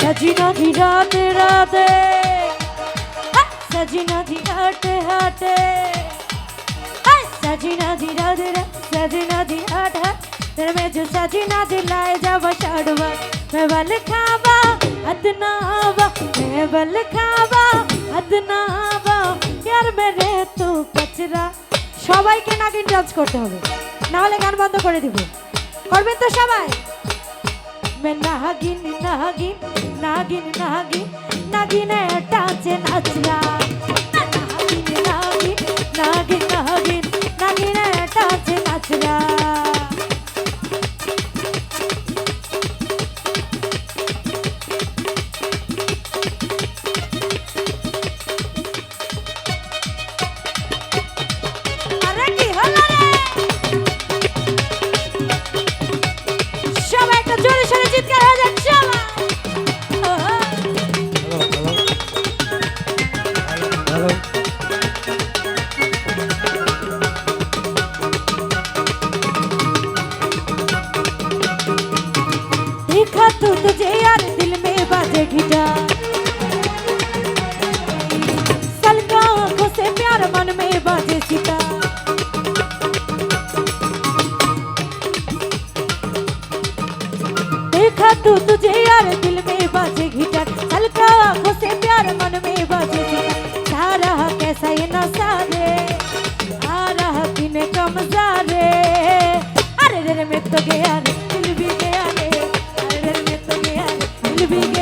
सजना जी राते राते सजना जी हाटे हाटे સાજી નદી આઠા ધર્મે જો સાજી નદી લાય જબ ચડવા મેબલ ખાવા અદના આવા મેબલ ખાવા અદના આવા યાર મેરે তো কচরা সবাইকে নাগিন ডান্স করতে হবে। না হলে গান বন্ধ করে দিব। করবেন তো সবাই? মে নাগিন নাগিন নাগিন নাগিন নাগিনে টাচে নাচলা देखा तू तुझे यार दिल में बाजे गिटार। सलका आँखों से प्यार मन में बाजे सितार। देखा तू तुझे यार दिल में बाजे गिटार। हल्का आँखों से प्यार मन में बाजे सितार। जा रहा कैसा ये नशा रे आ रहा किन कम रे अरे रे मैं तो गया रे दिल भी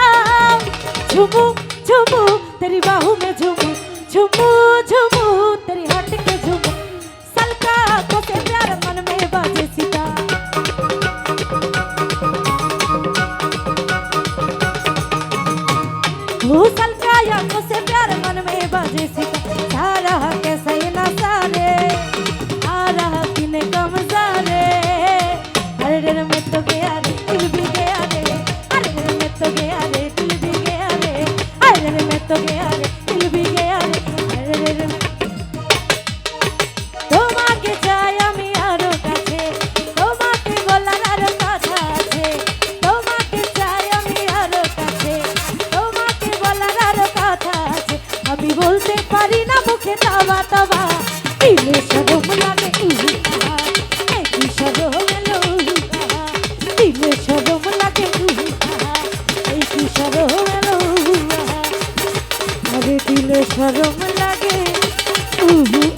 झुमू झुमू तेरी बाहों में झुमू झुमू झुमू বলতে পারি না বুকে তাবা তাবা ইলে সরম লাগে একই সরম গেল ইলে সরম লাগে একই সরম গেল আরে দিলে সরম লাগে, উহু।